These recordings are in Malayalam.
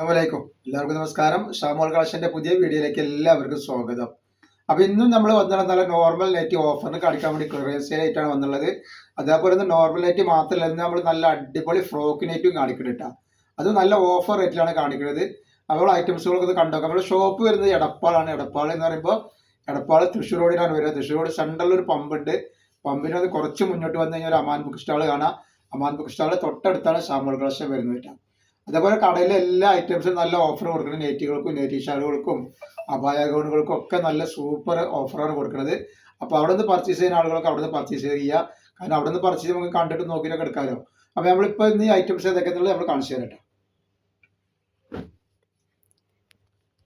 അസ്സലാമലൈക്കും. എല്ലാവർക്കും നമസ്കാരം. ഷാമോൾ കളക്ഷന്റെ പുതിയ വീഡിയോയിലേക്ക് എല്ലാവർക്കും സ്വാഗതം. അപ്പൊ ഇന്നും നമ്മൾ നല്ല നോർമൽ നെറ്റ് ഓഫറിന് കാണിക്കാൻ വേണ്ടി ക്ലിയറൻസ് ആയിട്ടാണ് വന്നുള്ളത്. അതേപോലെ തന്നെ നോർമൽ നെറ്റ് മാത്രമല്ല നമ്മൾ നല്ല അടിപൊളി ഫ്രോക്ക് നെറ്റും കാണിക്കുന്നുണ്ട് അത് നല്ല ഓഫർ റേറ്റിലാണ് കാണിക്കുന്നത്. അപ്പോൾ ഐറ്റംസുകളൊക്കെ കണ്ടോക്കാം. നമ്മൾ ഷോപ്പ് വരുന്നത് എടപ്പാളാണ്. എടപ്പാൾ എന്ന് പറയുമ്പോൾ എടപ്പാൾ തൃശ്ശൂർ റോഡിലാണ് വരുന്നത്. തൃശ്ശൂർ റോഡ് സെൻട്രലിൽ ഒരു പമ്പുണ്ട് പമ്പിന് അത് കുറച്ച് മുന്നോട്ട് വന്നു കഴിഞ്ഞാൽ അമാൻ ബുക്ക് സ്റ്റാൾ കാണാം. അമാൻ ബുക്ക് സ്റ്റാൾ തൊട്ടടുത്താണ് ഷാമോൾ കളക്ഷൻ വരുന്നത് അതേപോലെ കടയിലെ എല്ലാ ഐറ്റംസും നല്ല ഓഫർ കൊടുക്കുന്നത് നെറ്റികൾക്കും നെറ്റി ഷാളുകൾക്കും അപായ ഗൗണുകൾക്കും ഒക്കെ നല്ല സൂപ്പർ ഓഫറാണ് കൊടുക്കുന്നത്. അപ്പോൾ അവിടെ നിന്ന് പർച്ചേസ് ചെയ്യുന്ന ആളുകൾക്ക് അവിടെ നിന്ന് പർച്ചേസ് ചെയ്യുക. കാരണം അവിടെ നിന്ന് പർച്ചേസ് നമുക്ക് കണ്ടിട്ട് നോക്കിയിട്ടൊക്കെ എടുക്കാമല്ലോ അപ്പോൾ നമ്മളിപ്പോൾ ഇന്ന് ഈ ഐറ്റംസ് ഏതൊക്കെയെന്നുള്ളത് നമ്മൾ കാണിച്ചു തരാം കേട്ടോ.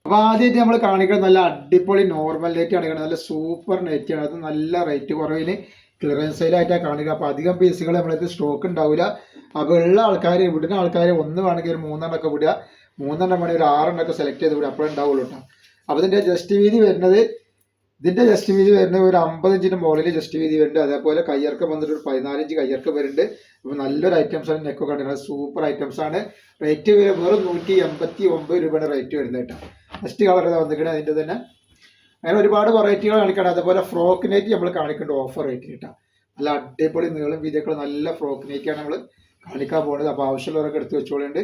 അപ്പോൾ ആദ്യമായിട്ട് നമ്മൾ കാണിക്കുന്നത് നല്ല അടിപൊളി നോർമൽ നെറ്റ് ആണ് നല്ല സൂപ്പർ നെറ്റാണ് അത് നല്ല റേറ്റ് കുറവിന് ക്ലിയറൻസ് സെയിലായിട്ടാണ് കാണിക്കുക അപ്പോൾ അധികം പീസുകൾ നമ്മളിത് സ്റ്റോക്ക് ഉണ്ടാവില്ല അപ്പോൾ ഉള്ള ആൾക്കാർ വിടുന്ന ആൾക്കാർ ഒന്ന് വേണമെങ്കിൽ ഒരു മൂന്നെണ്ണം ഒക്കെ വിടുക. മൂന്നെണ്ണം വേണമെങ്കിൽ ഒരു ആറെണ്ണം ഒക്കെ സെലക്ട് ചെയ്ത് വിടുക. അപ്പോഴുണ്ടാവുള്ളൂ കേട്ടോ അപ്പോൾ ഇതിന്റെ ജസ്റ്റ് വീതി വരുന്നത് ഇതിന്റെ ജസ്റ്റ് വീതി വരുന്നത് ഒരു അമ്പത് ഇഞ്ചിന്റെ മുകളിൽ ജസ്റ്റ് വീതി വരുന്നുണ്ട്. അതേപോലെ കയ്യർക്കം വന്നിട്ട് ഒരു പതിനാല് ഇഞ്ച് കയ്യർക്കം വരുന്നുണ്ട്. അപ്പോൾ നല്ലൊരു ഐറ്റംസ് ആണ് നെക്കൊക്കെ കണ്ടിരുന്നത്. സൂപ്പർ ഐറ്റംസ് ആണ്. റേറ്റ് വെറും നൂറ്റി എൺപത്തി ഒമ്പത് രൂപയുടെ റേറ്റ് വരുന്നത് കേട്ടോ ഫസ്റ്റ് കളർ വന്നിരിക്കുന്നത് അതിന്റെ തന്നെ. അങ്ങനെ ഒരുപാട് വെറൈറ്റികൾ കാണിക്കണം. അതേപോലെ ഫ്രോക്ക് നെറ്റ് നമ്മൾ കാണിക്കേണ്ട ഓഫർ റേറ്റ് കിട്ടാം നല്ല അടിപൊളി നീളം വീതിയൊക്കെ നല്ല ഫ്രോക്ക് നൈറ്റാണ് നമ്മൾ കാണിക്കാൻ പോകുന്നത് അപ്പോൾ ആവശ്യമുള്ളവരൊക്കെ എടുത്ത് വെച്ചോളുണ്ട്.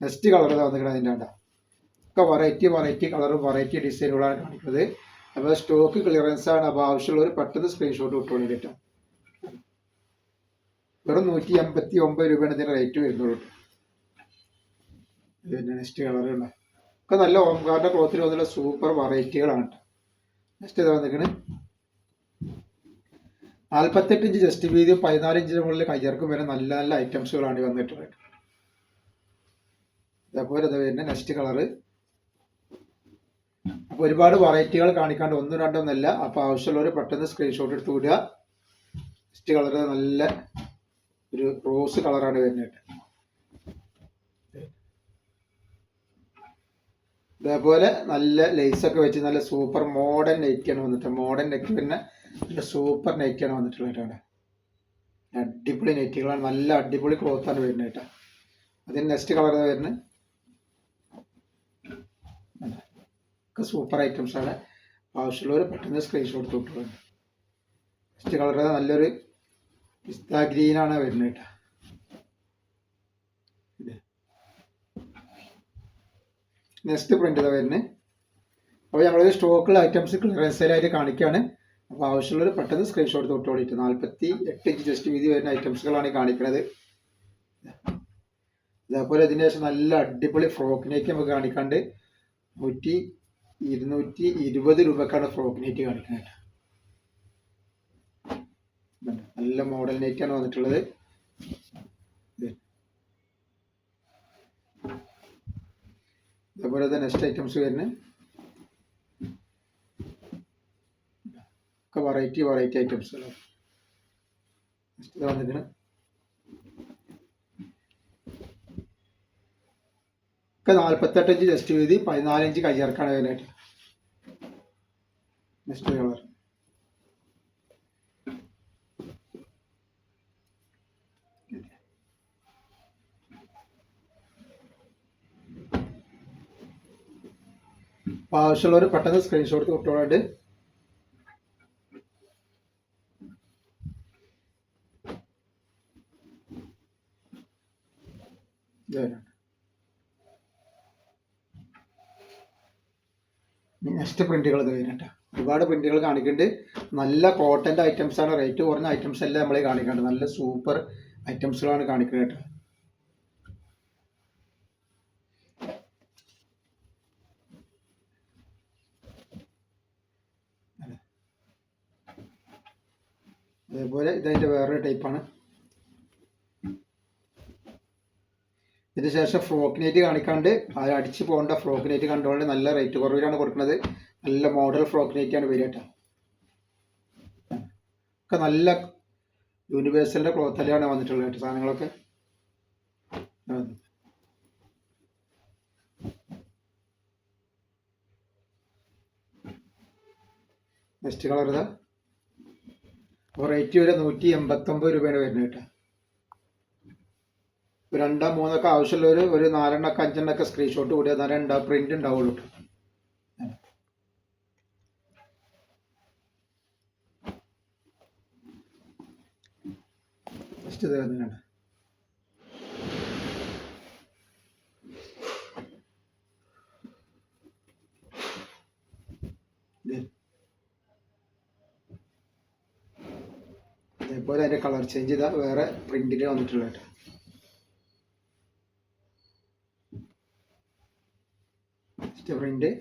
നെക്സ്റ്റ് കളർ വന്നിട്ട് അതിന്റെ ഒക്കെ വെറൈറ്റി വെറൈറ്റി കളറും വെറൈറ്റി ഡിസൈനുകളാണ് കാണിക്കുന്നത് അപ്പോൾ സ്റ്റോക്ക് ക്ലിയറൻസ് ആണ്. അപ്പോൾ ആവശ്യമുള്ളവർ പെട്ടെന്ന് സ്ക്രീൻഷോട്ട് ഇട്ടോളൂ കേട്ടോ. വെറും നൂറ്റി എൺപത്തി ഒമ്പത് രൂപയാണ് ഇതിന്റെ റേറ്റ് വരുന്നുള്ളൂ തന്നെ നെക്സ്റ്റ് കളറുണ്ട് ഒക്കെ നല്ല ഓംകാറിന്റെ ക്ലോത്തിൽ വന്നിട്ടുള്ള സൂപ്പർ വെറൈറ്റികളാണ് നെക്സ്റ്റ് ഇതാ വന്നിരിക്കണേ നാൽപ്പത്തെട്ട് ഇഞ്ച് ജസ്റ്റ് വീതിയും പതിനാല് ഇഞ്ചിന് മുകളിൽ കയ്യർക്കും വരെ നല്ല നല്ല ഐറ്റംസുകളാണ് വന്നിട്ടുള്ളത്. അതേപോലെ അത് വരുന്ന നെക്സ്റ്റ് കളറ്. അപ്പോൾ ഒരുപാട് വെറൈറ്റികൾ കാണിക്കാണ്ട് ഒന്നും രണ്ടൊന്നല്ല. അപ്പോൾ ആവശ്യമുള്ളവർ പെട്ടെന്ന് സ്ക്രീൻഷോട്ട് എടുത്ത് വിടുക. നെക്സ്റ്റ് കളറ് നല്ല ഒരു റോസ് കളറാണ് വരുന്നത്. ഇതേപോലെ നല്ല ലേസൊക്കെ വെച്ച് നല്ല സൂപ്പർ മോഡേൺ നെറ്റിയാണ് വന്നിട്ട് മോഡേൺ നെറ്റ് പിന്നെ നല്ല സൂപ്പർ നൈറ്റിയാണ് വന്നിട്ടുള്ളത് കേട്ടോ അടിപൊളി നൈറ്റികളാണ് നല്ല അടിപൊളി ക്ലോത്താണ് വരുന്നത് കേട്ടോ. അതിന് നെക്സ്റ്റ് കളർ വരുന്നത് ഒക്കെ സൂപ്പർ ഐറ്റംസ് ആണ്. ആവശ്യമുള്ളവർ പെട്ടെന്ന് സ്ക്രീൻഷോട്ട് തൊട്ടുള്ളത് നെക്സ്റ്റ് കളർ നല്ലൊരു പിസ്ത ഗ്രീനാണ് വരുന്നത് കേട്ടോ. നെക്സ്റ്റ് പ്രിന്റ് ഇതാ വരുന്നത് അപ്പോൾ ഞങ്ങളൊരു സ്റ്റോക്കുള്ള ഐറ്റംസ് ക്ലിയറൻസ് ആയിട്ട് കാണിക്കുകയാണ്. അപ്പോൾ ആവശ്യമുള്ളവർ പെട്ടെന്ന് സ്ക്രീൻഷോട്ട് തൊട്ട് ഓടിയിട്ട് നാൽപ്പത്തി എട്ട് ഇഞ്ച് ജസ്റ്റ് വീതി വരുന്ന ഐറ്റംസുകളാണ് കാണിക്കുന്നത് അതേപോലെ ഇതിന് ശേഷം നല്ല അടിപൊളി ഫ്രോക്ക് ഫ്രോക്കിനേക്ക് നമുക്ക് കാണിക്കാണ്ട് നൂറ്റി ഇരുന്നൂറ്റി ഇരുപത് രൂപക്കാണ് ഫ്രോക്ക് നെറ്റ് കാണിക്കുന്നത് നല്ല മോഡൽ നെറ്റാണ് വന്നിട്ടുള്ളത്. അതേപോലെ തന്നെ നെക്സ്റ്റ് ഐറ്റംസ് വരുന്നത്. വെറൈറ്റി വെറൈറ്റി ഐറ്റംസ് വന്നിട്ട് ഒക്കെ നാൽപ്പത്തെട്ട് ഇഞ്ച് ജസ്റ്റ് വീതി പതിനാല് ഇഞ്ച് കയ്യിറക്കാണ് വരുന്നത്. നെക്സ്റ്റ് കളർ ആവശ്യമുള്ളവർ പെട്ടെന്ന് സ്ക്രീൻഷോട്ട് തൊട്ടോളാണ്ട് നെക്സ്റ്റ് പ്രിന്റുകൾ കഴിഞ്ഞിട്ട് ഒരുപാട് പ്രിന്റുകൾ കാണിക്കുന്നുണ്ട്. നല്ല കോട്ടന്റെ ഐറ്റംസ് ആണ്. റേറ്റ് കുറഞ്ഞ ഐറ്റംസ് എല്ലാം നമ്മളെ കാണിക്കുന്നുണ്ട് നല്ല സൂപ്പർ ഐറ്റംസുകളാണ് കാണിക്കുന്നത് കേട്ടോ. അതേപോലെ ഇതതിന്റെ വേറൊരു ടൈപ്പാണ് ഇതിന് ശേഷം ഫ്രോക്ക് നെറ്റ് കാണിക്കാണ്ട് അത് അടിച്ച് പോകേണ്ട ഫ്രോക്ക് നെറ്റ് കണ്ടുകൊണ്ട് നല്ല റേറ്റ് കുറവിലാണ് കൊടുക്കുന്നത്. നല്ല മോഡൽ ഫ്രോക്ക് നെറ്റാണ് വരിക ഒക്കെ നല്ല യൂണിവേഴ്സലിന്റെ ക്ലോത്തല്ലാണ് വന്നിട്ടുള്ളത് കേട്ടോ സാധനങ്ങളൊക്കെ. നെക്സ്റ്റ് കളർ ഇതാ. അപ്പോൾ റേറ്റ് വരെ നൂറ്റി എൺപത്തൊമ്പത് രൂപയാണ് വരുന്നത് കേട്ടോ. രണ്ടോ മൂന്നൊക്കെ ആവശ്യമുള്ളവർ ഒരു നാലെണ്ണൊക്കെ അഞ്ചെണ്ണൊക്കെ സ്ക്രീൻഷോട്ട് കൂടി തന്നെ ഉണ്ടാവും പ്രിന്റ് ഉണ്ടാവുള്ളൂ. ജസ്റ്റ് ഇത്. അതേപോലെ അതിന്റെ കളർ ചേഞ്ച് ചെയ്താൽ വേറെ പ്രിന്റിൽ വന്നിട്ടുള്ള കേട്ടോ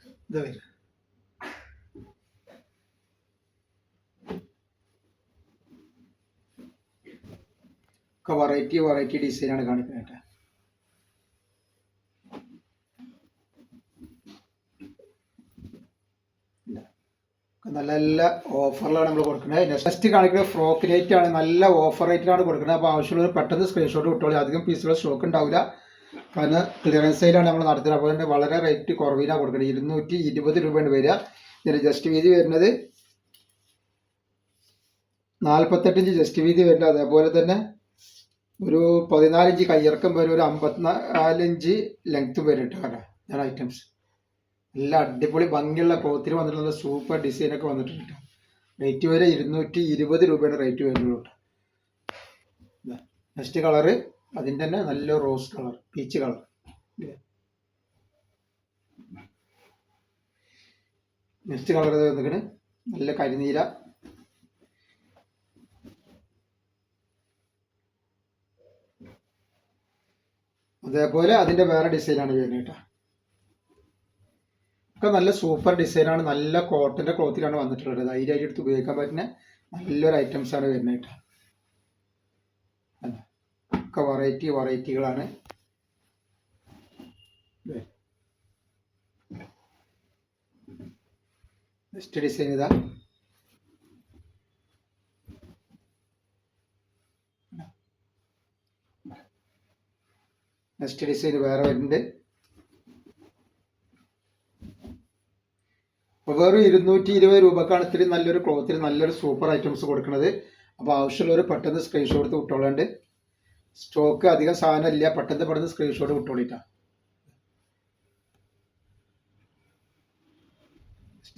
പ്രിന്റ് ഇത് വരും ഒക്കെ വെറൈറ്റി വെറൈറ്റി ഡിസൈനാണ് കാണിക്കുന്നത് കേട്ടോ ഇല്ല. ഒക്കെ നല്ല ഓഫറിലാണ് നമ്മൾ കൊടുക്കുന്നത്. നെക്സ്റ്റ് കാണിക്കുന്നത് ഫ്രോക്ക് റേറ്റ് ആണ്. നല്ല ഓഫർ റേറ്റിലാണ് കൊടുക്കുന്നത്. അപ്പോൾ ആവശ്യമുള്ളവർ പെട്ടെന്ന് സ്ക്രീൻഷോട്ട് കിട്ടോളൂ അധികം പീസുകൾ സ്റ്റോക്ക് ഉണ്ടാവില്ല കാരണം ക്ലിയറൻസ് സെയിലാണ് നമ്മൾ നടത്തുന്നത്. അപ്പോൾ തന്നെ വളരെ റേറ്റ് കുറവിലാണ് കൊടുക്കുന്നത്. ഇരുന്നൂറ്റി ഇരുപത് രൂപയാണ് വരിക. ഇതിന് ജസ്റ്റ് വീതി വരുന്നത് നാൽപ്പത്തെട്ടിഞ്ച് ജസ്റ്റ് വീതി വരുന്നത്. അതേപോലെ തന്നെ ഒരു പതിനാലിഞ്ച് കയ്യിറക്കം വരും ഒരു അമ്പത്തിനാലിഞ്ച് ലെങ്ത്തും വരും കേട്ടോ ഞാൻ ഐറ്റംസ് നല്ല അടിപൊളി ഭംഗിയുള്ള ക്ലോത്തിൽ വന്നിട്ടുള്ള സൂപ്പർ ഡിസൈനൊക്കെ വന്നിട്ടുണ്ട്. കേട്ടോ റേറ്റ് വരെ ഇരുന്നൂറ്റി ഇരുപത് രൂപയുടെ റേറ്റ് വരുന്നുള്ളൂ നെക്സ്റ്റ് കളറ് അതിന്റെ തന്നെ നല്ല rose colour peach colour next colour വന്നിട്ട് നല്ല കരിനീല. അതേപോലെ അതിന്റെ വേറെ ഡിസൈനാണ് വരുന്നത് കേട്ടോ. ഒക്കെ നല്ല സൂപ്പർ ഡിസൈനാണ് നല്ല കോട്ടന്റെ ക്ലോത്തിലാണ് വന്നിട്ടുള്ളത്. ധൈര്യമായിട്ട് എടുത്ത് ഉപയോഗിക്കാൻ പറ്റുന്ന നല്ലൊരു ഐറ്റംസ് ആണ് വരുന്നത്? ഒക്കെ വെറൈറ്റി വെറൈറ്റികളാണ് നെക്സ്റ്റ് ഡിസൈൻ ഇതാ. നെക്സ്റ്റ് ഡിസൈൻ വേറെ വരുന്നുണ്ട്. അപ്പോൾ വെറും ഇരുന്നൂറ്റി ഇരുപത് രൂപക്കാണ് ഇത്തിരി നല്ലൊരു ക്ലോത്തിൽ നല്ലൊരു സൂപ്പർ ഐറ്റംസ് കൊടുക്കുന്നത്. അപ്പോൾ ആവശ്യമുള്ളവർ പെട്ടെന്ന് സ്ക്രീൻഷോട്ട് എടുത്ത് വിട്ടോളാണ്ട്. സ്റ്റോക്ക് അധികം സാധനമില്ല പെട്ടെന്ന് പെട്ടെന്ന് സ്ക്രീൻഷോട്ട് വിട്ടോളിട്ടാ.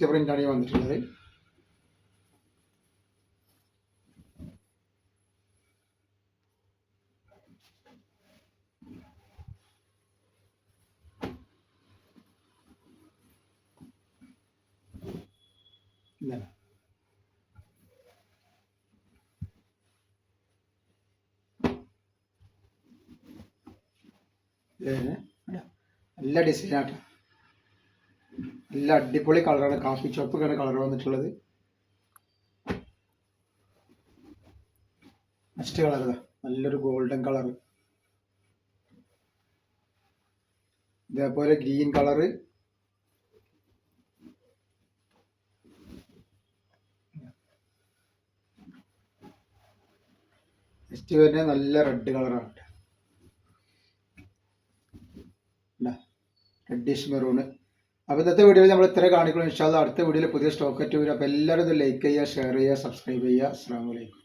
പ്രിന്റാണ് ഈ വന്നിട്ടുള്ളത് ഇതാണ് ഇതാണ്. നല്ല ഡിസൈനാട്ടോ നല്ല അടിപൊളി കളറാണ് കാഫി ചുവപ്പൊക്കെയാണ് കളർ വന്നിട്ടുള്ളത്. നെക്സ്റ്റ് കളർ നല്ലൊരു ഗോൾഡൻ കളർ ഇതേപോലെ ഗ്രീൻ കളർ നെക്സ്റ്റ് വരുന്നത് നല്ല റെഡ് കളറാണ് റെഡിഷ് മെറൂണ് അപ്പോൾ ഇന്നത്തെ വീഡിയോയിൽ നമ്മൾ ഇത്ര കാണിക്കുള്ളൂ. ഇൻഷാല്ല അടുത്ത വീഡിയോയിൽ പുതിയ സ്റ്റോക്ക് വരും. അപ്പോൾ എല്ലാവരും ഇത് ലൈക്ക് ചെയ്യുക ഷെയർ ചെയ്യുക സബ്സ്ക്രൈബ് ചെയ്യുക. അസ്സാം വലൈക്കും